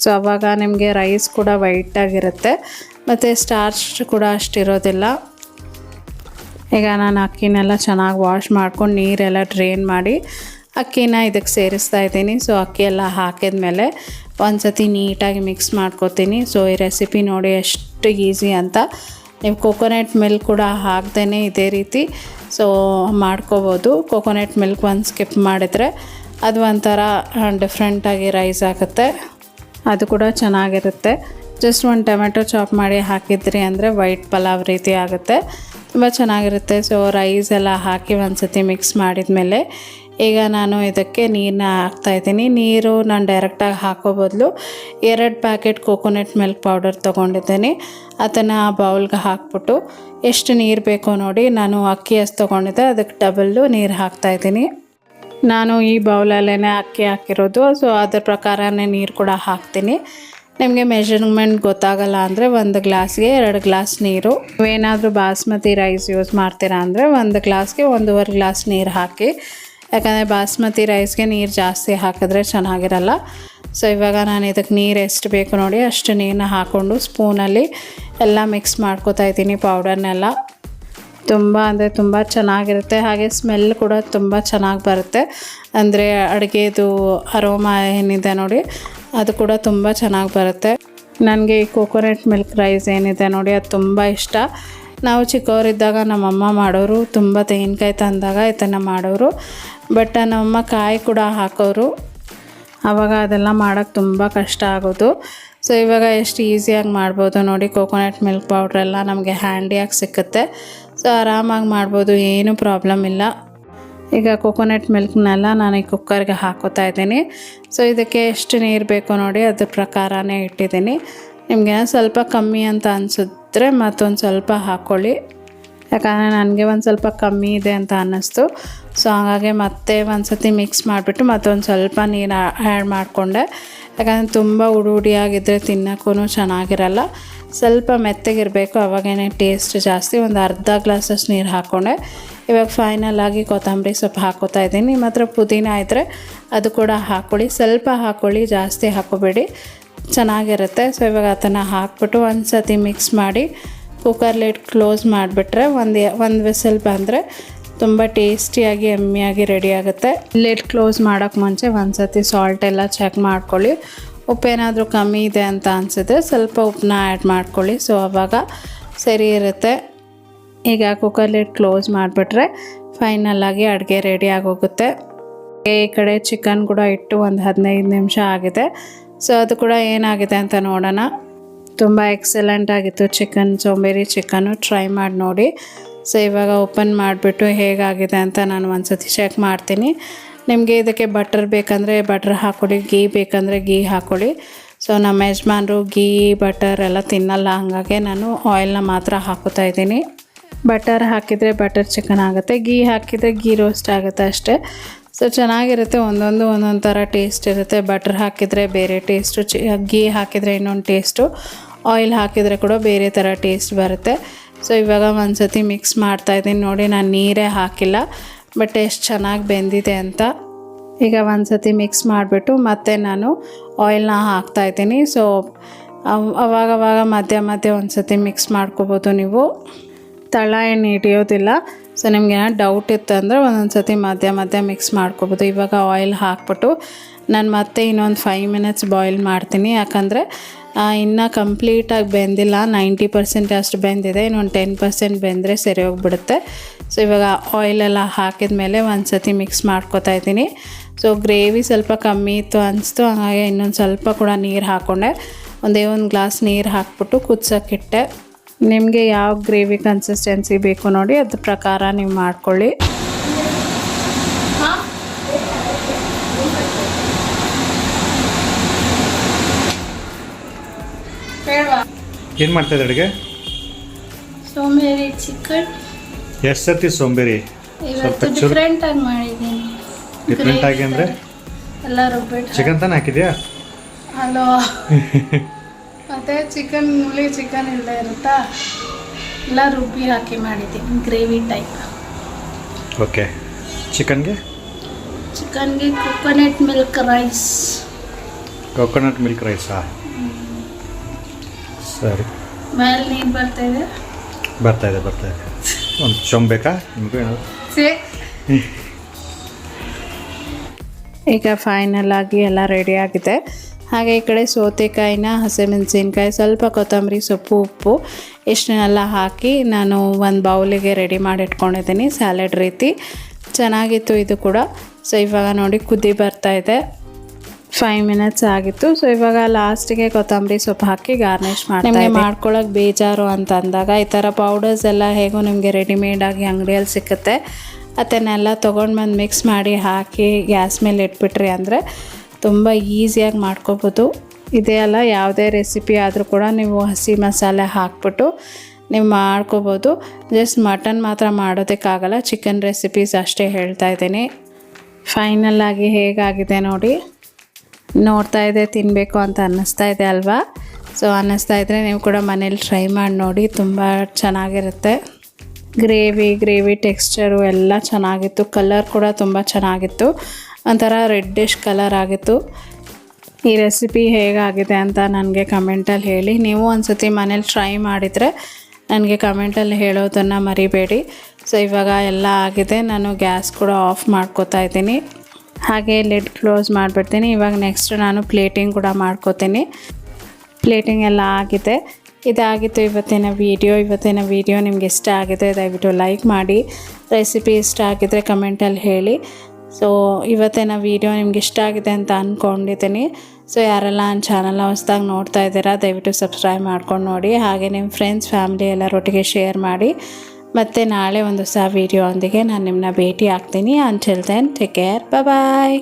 Speaker 1: ಸೊ ಆವಾಗ ನಿಮಗೆ ರೈಸ್ ಕೂಡ ವೈಟಾಗಿರುತ್ತೆ ಮತ್ತು ಸ್ಟಾರ್ಚ್ ಕೂಡ ಅಷ್ಟಿರೋದಿಲ್ಲ. ಈಗ ನಾನು ಅಕ್ಕಿನೆಲ್ಲ ಚೆನ್ನಾಗಿ ವಾಶ್ ಮಾಡ್ಕೊಂಡು ನೀರೆಲ್ಲ ಡ್ರೈನ್ ಮಾಡಿ ಅಕ್ಕಿನ ಇದಕ್ಕೆ ಸೇರಿಸ್ತಾ ಇದ್ದೀನಿ. ಸೊ ಅಕ್ಕಿ ಎಲ್ಲ ಹಾಕಿದ್ಮೇಲೆ ಒಂದು ಸತಿ ನೀಟಾಗಿ ಮಿಕ್ಸ್ ಮಾಡ್ಕೊತೀನಿ. ಸೊ ಈ ರೆಸಿಪಿ ನೋಡಿ ಎಷ್ಟು ಈಸಿ ಅಂತ. ನೀವು ಕೋಕೋನಟ್ ಮಿಲ್ಕ್ ಕೂಡ ಹಾಕ್ದೇ ಇದೇ ರೀತಿ. ಸೊ ಮಾಡ್ಕೋಬೋದು. ಕೋಕೋನಟ್ ಮಿಲ್ಕ್ ಒಂದು ಸ್ಕಿಪ್ ಮಾಡಿದರೆ ಅದು ಒಂಥರ ಡಿಫ್ರೆಂಟಾಗಿ ರೈಸ್ ಆಗುತ್ತೆ. ಅದು ಕೂಡ ಚೆನ್ನಾಗಿರುತ್ತೆ. ಜಸ್ಟ್ ಒಂದು ಟೊಮೆಟೊ ಚಾಪ್ ಮಾಡಿ ಹಾಕಿದ್ರಿ ಅಂದರೆ ವೈಟ್ ಪಲಾವ್ ರೀತಿ ಆಗುತ್ತೆ. ತುಂಬ ಚೆನ್ನಾಗಿರುತ್ತೆ. ಸೊ ರೈಸ್ ಎಲ್ಲ ಹಾಕಿ ಒಂದು ಸತಿ ಮಿಕ್ಸ್ ಮಾಡಿದ ಮೇಲೆ ಈಗ ನಾನು ಇದಕ್ಕೆ ನೀರನ್ನ ಹಾಕ್ತಾಯಿದ್ದೀನಿ ನೀರು ನಾನು ಡೈರೆಕ್ಟಾಗಿ ಹಾಕೋ ಬದಲು ಎರಡು ಪ್ಯಾಕೆಟ್ ಕೋಕೋನಟ್ ಮಿಲ್ಕ್ ಪೌಡರ್ ತೊಗೊಂಡಿದ್ದೀನಿ. ಅದನ್ನು ಆ ಬೌಲ್ಗೆ ಹಾಕ್ಬಿಟ್ಟು ಎಷ್ಟು ನೀರು ಬೇಕೋ ನೋಡಿ ನಾನು ಅಕ್ಕಿ ಹಸ್ ತೊಗೊಂಡಿದ್ದೆ. ಅದಕ್ಕೆ ಡಬಲ್ಲು ನೀರು ಹಾಕ್ತಾಯಿದ್ದೀನಿ ನಾನು ಈ ಬೌಲಲ್ಲೇ ಅಕ್ಕಿ ಹಾಕಿರೋದು. ಸೊ ಅದ್ರ ಪ್ರಕಾರನೇ ನೀರು ಕೂಡ ಹಾಕ್ತೀನಿ. ನಿಮಗೆ ಮೆಷರ್ಮೆಂಟ್ ಗೊತ್ತಾಗಲ್ಲ ಅಂದರೆ ಒಂದು ಗ್ಲಾಸ್ಗೆ ಎರಡು ಗ್ಲಾಸ್ ನೀರು. ನೀವೇನಾದರೂ ಬಾಸ್ಮತಿ ರೈಸ್ ಯೂಸ್ ಮಾಡ್ತೀರಾ ಅಂದರೆ ಒಂದು ಗ್ಲಾಸ್ಗೆ ಒಂದೂವರೆ ಗ್ಲಾಸ್ ನೀರು ಹಾಕಿ. ಯಾಕಂದರೆ ಬಾಸ್ಮತಿ ರೈಸ್ಗೆ ನೀರು ಜಾಸ್ತಿ ಹಾಕಿದ್ರೆ ಚೆನ್ನಾಗಿರಲ್ಲ. ಸೊ ಇವಾಗ ನಾನು ಇದಕ್ಕೆ ನೀರು ಎಷ್ಟು ಬೇಕು ನೋಡಿ ಅಷ್ಟು ನೀರನ್ನ ಹಾಕ್ಕೊಂಡು ಸ್ಪೂನಲ್ಲಿ ಎಲ್ಲ ಮಿಕ್ಸ್ ಮಾಡ್ಕೋತಾ ಇದ್ದೀನಿ ಪೌಡರ್ನೆಲ್ಲ ತುಂಬ ಅಂದರೆ ತುಂಬ ಚೆನ್ನಾಗಿರುತ್ತೆ. ಹಾಗೆ ಸ್ಮೆಲ್ ಕೂಡ ತುಂಬ ಚೆನ್ನಾಗಿ ಬರುತ್ತೆ. ಅಂದರೆ ಅಡುಗೆದು ಅರೋಮಾ ಏನಿದೆ ನೋಡಿ, ಅದು ಕೂಡ ತುಂಬ ಚೆನ್ನಾಗಿ ಬರುತ್ತೆ. ನನಗೆ ಈ ಕೋಕೋನಟ್ ಮಿಲ್ಕ್ ರೈಸ್ ಏನಿದೆ ನೋಡಿ, ಅದು ತುಂಬ ಇಷ್ಟ. ನಾವು ಚಿಕ್ಕವರಿದ್ದಾಗ ನಮ್ಮಮ್ಮ ಮಾಡೋರು, ತುಂಬ ತೆಂಗಿನಕಾಯಿ ತಂದಾಗ ಇದನ್ನು ಮಾಡೋರು. ಬಟ್ ನಮ್ಮಮ್ಮ ಕಾಯಿ ಕೂಡ ಹಾಕೋರು. ಆವಾಗ ಅದೆಲ್ಲ ಮಾಡೋಕ್ಕೆ ತುಂಬ ಕಷ್ಟ ಆಗೋದು. ಸೊ ಇವಾಗ ಎಷ್ಟು ಈಸಿಯಾಗಿ ಮಾಡ್ಬೋದು ನೋಡಿ ಕೋಕೋನಟ್ ಮಿಲ್ಕ್ ಪೌಡ್ರೆಲ್ಲ ನಮಗೆ ಹ್ಯಾಂಡಿಯಾಗಿ ಸಿಕ್ಕುತ್ತೆ. ಸೊ ಆರಾಮಾಗಿ ಮಾಡ್ಬೋದು, ಏನೂ ಪ್ರಾಬ್ಲಮ್ ಇಲ್ಲ. ಈಗ ಕೊಕೊನಟ್ ಮಿಲ್ಕ್ನೆಲ್ಲ ನಾನು ಈ ಕುಕ್ಕರ್ಗೆ ಹಾಕೋತಾ ಇದ್ದೀನಿ. ಸೊ ಇದಕ್ಕೆ ಎಷ್ಟು ನೀರು ಬೇಕೋ ನೋಡಿ ಅದ್ರ ಪ್ರಕಾರನೇ ಇಟ್ಟಿದ್ದೀನಿ. ನಿಮಗೆ ಸ್ವಲ್ಪ ಕಮ್ಮಿ ಅಂತ ಅನಿಸಿದ್ರೆ ಮತ್ತೊಂದು ಸ್ವಲ್ಪ ಹಾಕ್ಕೊಳ್ಳಿ ಯಾಕಂದರೆ ನನಗೆ ಒಂದು ಸ್ವಲ್ಪ ಕಮ್ಮಿ ಇದೆ ಅಂತ ಅನ್ನಿಸ್ತು. ಸೊ ಹಾಗಾಗಿ ಮತ್ತೆ ಒಂದು ಸತಿ ಮಿಕ್ಸ್ ಮಾಡಿಬಿಟ್ಟು ಮತ್ತೊಂದು ಸ್ವಲ್ಪ ನೀರು ಆ್ಯಡ್ ಮಾಡಿಕೊಂಡೆ. ಯಾಕಂದರೆ ತುಂಬ ಉಡಿ ಉಡಿಯಾಗಿದ್ದರೆ ತಿನ್ನೋಕ್ಕೂ ಚೆನ್ನಾಗಿರಲ್ಲ. ಸ್ವಲ್ಪ ಮೆತ್ತಗಿರಬೇಕು, ಅವಾಗೇನೆ ಟೇಸ್ಟ್ ಜಾಸ್ತಿ. ಒಂದು ಅರ್ಧ ಗ್ಲಾಸಸ್ ನೀರು ಹಾಕ್ಕೊಂಡೆ ಇವಾಗ ಫೈನಲ್ ಆಗಿ ಕೊತ್ತಂಬರಿ ಸೊಪ್ಪು ಹಾಕೋತಾ ಇದ್ದೀನಿ. ನಿಮ್ಮ ಹತ್ರ ಪುದೀನ ಇದ್ದರೆ ಅದು ಕೂಡ ಹಾಕ್ಕೊಳ್ಳಿ ಸ್ವಲ್ಪ ಹಾಕ್ಕೊಳ್ಳಿ ಜಾಸ್ತಿ ಹಾಕೋಬೇಡಿ. ಚೆನ್ನಾಗಿರುತ್ತೆ. ಸೊ ಇವಾಗ ಅದನ್ನು ಹಾಕ್ಬಿಟ್ಟು ಒಂದು ಸತಿ ಮಿಕ್ಸ್ ಮಾಡಿ ಕುಕ್ಕರ್ ಲಿಡ್ ಕ್ಲೋಸ್ ಮಾಡಿಬಿಟ್ರೆ ಒಂದು ಒಂದು ವಿಸಲ್ ಬಂದರೆ ತುಂಬ ಟೇಸ್ಟಿಯಾಗಿ ಎಮ್ಮಿಯಾಗಿ ರೆಡಿ ಆಗುತ್ತೆ. ಲಿಡ್ ಕ್ಲೋಸ್ ಮಾಡೋಕ್ಕೆ ಮುಂಚೆ ಒಂದು ಸತಿ ಸಾಲ್ಟ್ ಎಲ್ಲ ಚೆಕ್ ಮಾಡ್ಕೊಳ್ಳಿ. ಉಪ್ಪೇನಾದರೂ ಕಮ್ಮಿ ಇದೆ ಅಂತ ಅನಿಸಿದ್ರೆ ಸ್ವಲ್ಪ ಉಪ್ಪನ್ನ ಆ್ಯಡ್ ಮಾಡ್ಕೊಳ್ಳಿ. ಸೊ ಆವಾಗ ಸರಿ ಇರುತ್ತೆ. ಈಗ ಕುಕ್ಕರ್ ಲಿಡ್ ಕ್ಲೋಸ್ ಮಾಡಿಬಿಟ್ರೆ ಫೈನಲ್ಲಾಗಿ ಅಡುಗೆ ರೆಡಿ ಆಗೋಗುತ್ತೆ. ಈ ಕಡೆ ಚಿಕನ್ ಕೂಡ ಇಟ್ಟು ಒಂದು ಹದಿನೈದು ನಿಮಿಷ ಆಗಿದೆ. ಸೊ ಅದು ಕೂಡ ಏನಾಗಿದೆ ಅಂತ ನೋಡೋಣ. ತುಂಬ ಎಕ್ಸಲೆಂಟ್ ಆಗಿತ್ತು ಚಿಕನ್ ಸೋಂಬೇರಿ ಚಿಕನು ಟ್ರೈ ಮಾಡಿ ನೋಡಿ. ಸೊ ಇವಾಗ ಓಪನ್ ಮಾಡಿಬಿಟ್ಟು ಹೇಗಾಗಿದೆ ಅಂತ ನಾನು ಒಂದು ಸತಿ ಚೆಕ್ ಮಾಡ್ತೀನಿ. ನಿಮಗೆ ಇದಕ್ಕೆ ಬಟರ್ ಬೇಕಂದರೆ ಬಟರ್ ಹಾಕ್ಕೊಳ್ಳಿ ಗೀ ಬೇಕಂದರೆ ಗೀ ಹಾಕ್ಕೊಳ್ಳಿ ಸೊ ನಮ್ಮ ಯಜಮಾನರು ಗೀ ಬಟರ್ ಎಲ್ಲ ತಿನ್ನಲ್ಲ, ಹಾಗಾಗಿ ನಾನು ಆಯಿಲ್ನ ಮಾತ್ರ ಹಾಕೋತಾ ಇದ್ದೀನಿ. ಬಟರ್ ಹಾಕಿದರೆ ಬಟರ್ ಚಿಕನ್ ಆಗುತ್ತೆ ಗೀ ಹಾಕಿದರೆ ಗೀ ರೋಸ್ಟ್ ಆಗುತ್ತೆ ಅಷ್ಟೇ. ಸೊ ಚೆನ್ನಾಗಿರುತ್ತೆ, ಒಂದೊಂದು ಒಂದೊಂದು ಥರ ಟೇಸ್ಟ್ ಇರುತ್ತೆ. ಬಟರ್ ಹಾಕಿದರೆ ಬೇರೆ ಟೇಸ್ಟು ಚಿ ಗೀ ಹಾಕಿದರೆ ಇನ್ನೊಂದು ಟೇಸ್ಟು ಆಯಿಲ್ ಹಾಕಿದರೆ ಕೂಡ ಬೇರೆ ಥರ ಟೇಸ್ಟ್ ಬರುತ್ತೆ. ಸೊ ಇವಾಗ ಒಂದು ಸತಿ ಮಿಕ್ಸ್ ಮಾಡ್ತಾಯಿದ್ದೀನಿ ನೋಡಿ, ನಾನು ನೀರೇ ಹಾಕಿಲ್ಲ. ಬಟ್ ಎಷ್ಟು ಚೆನ್ನಾಗಿ ಬೆಂದಿದೆ ಅಂತ. ಈಗ ಒಂದು ಸತಿ ಮಿಕ್ಸ್ ಮಾಡಿಬಿಟ್ಟು ಮತ್ತೆ ನಾನು ಆಯಿಲ್ನ ಹಾಕ್ತಾಯಿದ್ದೀನಿ ಸೊ ಅವಾಗವಾಗ ಮಧ್ಯ ಮಧ್ಯ ಒಂದು ಸತಿ ಮಿಕ್ಸ್ ಮಾಡ್ಕೋಬೋದು ನೀವು. ತಳ ಏನು ಹಿಡಿಯೋದಿಲ್ಲ. ಸೊ ನಿಮ್ಗೆ ಏನೋ ಡೌಟ್ ಇತ್ತಂದರೆ ಒಂದೊಂದು ಸತಿ ಮಧ್ಯ ಮಧ್ಯ ಮಿಕ್ಸ್ ಮಾಡ್ಕೋಬೋದು. ಇವಾಗ ಆಯಿಲ್ ಹಾಕ್ಬಿಟ್ಟು ನಾನು ಮತ್ತೆ ಇನ್ನೊಂದು ಫೈವ್ ಮಿನಿಟ್ಸ್ ಬಾಯ್ಲ್ ಮಾಡ್ತೀನಿ. ಯಾಕಂದರೆ ಇನ್ನೂ ಕಂಪ್ಲೀಟಾಗಿ ಬೆಂದಿಲ್ಲ. ನೈಂಟಿ ಪರ್ಸೆಂಟ್ ಅಷ್ಟು ಬೆಂದಿದೆ. ಇನ್ನೊಂದು ಟೆನ್ ಪರ್ಸೆಂಟ್ ಬೆಂದರೆ ಸರಿ ಹೋಗ್ಬಿಡುತ್ತೆ. ಸೊ ಇವಾಗ ಆಯಿಲೆಲ್ಲ ಹಾಕಿದ ಮೇಲೆ ಒಂದು ಸತಿ ಮಿಕ್ಸ್ ಮಾಡ್ಕೊತಾ ಇದ್ದೀನಿ. ಸೊ ಗ್ರೇವಿ ಸ್ವಲ್ಪ ಕಮ್ಮಿ ಇತ್ತು ಅನಿಸ್ತು. ಹಾಗಾಗಿ ಇನ್ನೊಂದು ಸ್ವಲ್ಪ ಕೂಡ ನೀರು ಹಾಕ್ಕೊಂಡೆ ಒಂದೇ ಒಂದು ಗ್ಲಾಸ್ ನೀರು ಹಾಕ್ಬಿಟ್ಟು ಕುದ್ಸೋಕ್ಕಿಟ್ಟೆ ನಿಮಗೆ ಯಾವ ಗ್ರೇವಿ ಕನ್ಸಿಸ್ಟೆನ್ಸಿ ಬೇಕು ನೋಡಿ ಅದ್ರ ಪ್ರಕಾರ ನೀವು ಮಾಡ್ಕೊಳ್ಳಿ.
Speaker 2: ಏನು ಮಾಡ್ತಾ ಇದ್ದೆ ಅಡುಗೆ?
Speaker 3: ಸೋಂಬೇರಿ ಚಿಕನ್.
Speaker 2: ಎಷ್ಟು ಸರ್ತಿ ಸೋಂಬೇರಿ?
Speaker 3: ಇವತ್ತು ಡಿಫ್ರೆಂಟ್ ಆಗಿ ಮಾಡಿದ್ದೀನಿ.
Speaker 2: ಡಿಫ್ರೆಂಟ್ ಆಗಿ ಅಂದರೆ?
Speaker 3: ಎಲ್ಲ ರುಬ್ಬಿಟ್ಟು
Speaker 2: ಚಿಕನ್ ತಾನೇ ಹಾಕಿದ್ಯಾ?
Speaker 3: ಹಲೋ. ಮತ್ತೆ ಚಿಕನ್ ಹುಳಿ ಚಿಕನ್ ಇಲ್ಲದೆ ಇರುತ್ತಾ? ಎಲ್ಲ ರುಬ್ಬಿ ಹಾಕಿ ಮಾಡಿದ್ದೀನಿ ಗ್ರೇವಿ ಟೈಪ್
Speaker 2: ಓಕೆ ಚಿಕನ್ಗೆ
Speaker 3: ಚಿಕನ್ಗೆ coconut milk rice
Speaker 2: coconut milk ರೈಸಾ ಸರಿ.
Speaker 3: ಮೇಲೆ ನೀರು ಬರ್ತಾ ಇದೆ?
Speaker 2: ಬರ್ತಾ ಇದೆ ಬರ್ತಾ ಇದೆ. ಒಂದು ಚೊಂಬೇಕಾ ನಿಮಗೂ ಏನಾದ್ರು
Speaker 1: ಈಗ ಫೈನಲ್ ಆಗಿ ಎಲ್ಲ ರೆಡಿ ಆಗಿದೆ. ಹಾಗೆ ಈ ಕಡೆ ಸೌತೆಕಾಯಿನ ಹಸಿಮೆಣಸಿನ್ಕಾಯಿ ಸ್ವಲ್ಪ ಕೊತ್ತಂಬರಿ ಸೊಪ್ಪು ಉಪ್ಪು ಇಷ್ಟನ್ನೆಲ್ಲ ಹಾಕಿ ನಾನು ಒಂದು ಬೌಲಿಗೆ ರೆಡಿ ಮಾಡಿ ಇಟ್ಕೊಂಡಿದ್ದೀನಿ. ಸ್ಯಾಲೆಡ್ ರೀತಿ. ಚೆನ್ನಾಗಿತ್ತು ಇದು ಕೂಡ. ಸೊ ಇವಾಗ ನೋಡಿ ಕುದಿ ಬರ್ತಾ ಇದೆ. ಫೈವ್ ಮಿನಿಟ್ಸ್ ಆಗಿತ್ತು. ಸೊ ಇವಾಗ ಲಾಸ್ಟಿಗೆ ಕೊತ್ತಂಬರಿ ಸೊಪ್ಪು ಹಾಕಿ ಗಾರ್ನಿಷ್ ಮಾಡಿ ನಿಮಗೆ ಮಾಡ್ಕೊಳ್ಳೋಕೆ ಬೇಜಾರು ಅಂತ ಅಂದಾಗ ಈ ಥರ ಪೌಡರ್ಸ್ ಎಲ್ಲ ಹೇಗೋ ನಿಮಗೆ ರೆಡಿಮೇಡಾಗಿ ಅಂಗಡಿಯಲ್ಲಿ ಸಿಕ್ಕುತ್ತೆ. ಅದನ್ನೆಲ್ಲ ತೊಗೊಂಡು ಬಂದು ಮಿಕ್ಸ್ ಮಾಡಿ ಹಾಕಿ ಗ್ಯಾಸ್ ಮೇಲೆ ಇಟ್ಬಿಟ್ರಿ ಅಂದರೆ ತುಂಬ ಈಸಿಯಾಗಿ ಮಾಡ್ಕೋಬೋದು. ಇದೇ ಅಲ್ಲ ಯಾವುದೇ ರೆಸಿಪಿ ಆದರೂ ಕೂಡ ನೀವು ಹಸಿ ಮಸಾಲೆ ಹಾಕ್ಬಿಟ್ಟು ನೀವು ಮಾಡ್ಕೋಬೋದು. ಜಸ್ಟ್ ಮಟನ್ ಮಾತ್ರ ಮಾಡೋದಕ್ಕಾಗಲ್ಲ ಚಿಕನ್ ರೆಸಿಪೀಸ್ ಅಷ್ಟೇ ಹೇಳ್ತಾ ಇದ್ದೀನಿ. ಫೈನಲ್ ಆಗಿ ಹೇಗಾಗಿದೆ ನೋಡಿ. ನೋಡ್ತಾ ಇದೆ ತಿನ್ನಬೇಕು ಅಂತ ಅನ್ನಿಸ್ತಾ ಇದೆ ಅಲ್ವಾ? ಸೊ ಅನ್ನಿಸ್ತಾ ಇದ್ದರೆ ನೀವು ಕೂಡ ಮನೇಲಿ ಟ್ರೈ ಮಾಡಿ ನೋಡಿ, ತುಂಬ ಚೆನ್ನಾಗಿರುತ್ತೆ. ಗ್ರೇವಿ ಗ್ರೇವಿ ಟೆಕ್ಸ್ಚರು ಎಲ್ಲ ಚೆನ್ನಾಗಿತ್ತು. ಕಲರ್ ಕೂಡ ತುಂಬ ಚೆನ್ನಾಗಿತ್ತು. ಒಂಥರ ರೆಡ್ಡಿಶ್ ಕಲರ್ ಆಗಿತ್ತು. ಈ ರೆಸಿಪಿ ಹೇಗಾಗಿದೆ ಅಂತ ನನಗೆ ಕಮೆಂಟಲ್ಲಿ ಹೇಳಿ. ನೀವು ಒಂದ್ಸತಿ ಮನೇಲಿ ಟ್ರೈ ಮಾಡಿದರೆ ನನಗೆ ಕಮೆಂಟಲ್ಲಿ ಹೇಳೋದನ್ನು ಮರಿಬೇಡಿ. ಸೊ ಇವಾಗ ಎಲ್ಲ ಆಗಿದೆ. ನಾನು ಗ್ಯಾಸ್ ಕೂಡ ಆಫ್ ಮಾಡ್ಕೋತಾ ಇದ್ದೀನಿ. ಹಾಗೆ ಲಿಡ್ ಕ್ಲೋಸ್ ಮಾಡಿಬಿಡ್ತೀನಿ. ಇವಾಗ ನೆಕ್ಸ್ಟ್ ನಾನು ಪ್ಲೇಟಿಂಗ್ ಕೂಡ ಮಾಡ್ಕೋತೀನಿ. ಪ್ಲೇಟಿಂಗ್ ಎಲ್ಲ ಆಗಿದೆ. ಇದಾಗಿತ್ತು ಇವತ್ತಿನ ವೀಡಿಯೋ ಇವತ್ತಿನ ವೀಡಿಯೋ ನಿಮ್ಗೆ ಇಷ್ಟ ಆಗಿದೆ, ದಯವಿಟ್ಟು ಲೈಕ್ ಮಾಡಿ. ರೆಸಿಪಿ ಇಷ್ಟ ಆಗಿದ್ದರೆ ಕಮೆಂಟಲ್ಲಿ ಹೇಳಿ. ಸೊ ಇವತ್ತಿನ ವೀಡಿಯೋ ನಿಮ್ಗೆ ಇಷ್ಟ ಆಗಿದೆ ಅಂತ ಅಂದ್ಕೊಂಡಿದ್ದೀನಿ ಸೊ ಯಾರೆಲ್ಲ ನನ್ನ ಚಾನಲ್ನ ಹೊಸ್ದಾಗಿ ನೋಡ್ತಾ ಇದ್ದೀರಾ, ದಯವಿಟ್ಟು ಸಬ್ಸ್ಕ್ರೈಬ್ ಮಾಡ್ಕೊಂಡು ನೋಡಿ. ಹಾಗೆ ನಿಮ್ಮ ಫ್ರೆಂಡ್ಸ್ ಫ್ಯಾಮಿಲಿ ಎಲ್ಲರೊಟ್ಟಿಗೆ ಶೇರ್ ಮಾಡಿ. ಮತ್ತು ನಾಳೆ ಒಂದು ಹೊಸ ವೀಡಿಯೋ ಒಂದಿಗೆ ನಾನು ನಿಮ್ಮನ್ನ ಭೇಟಿ ಆಗ್ತೀನಿ until then take care bye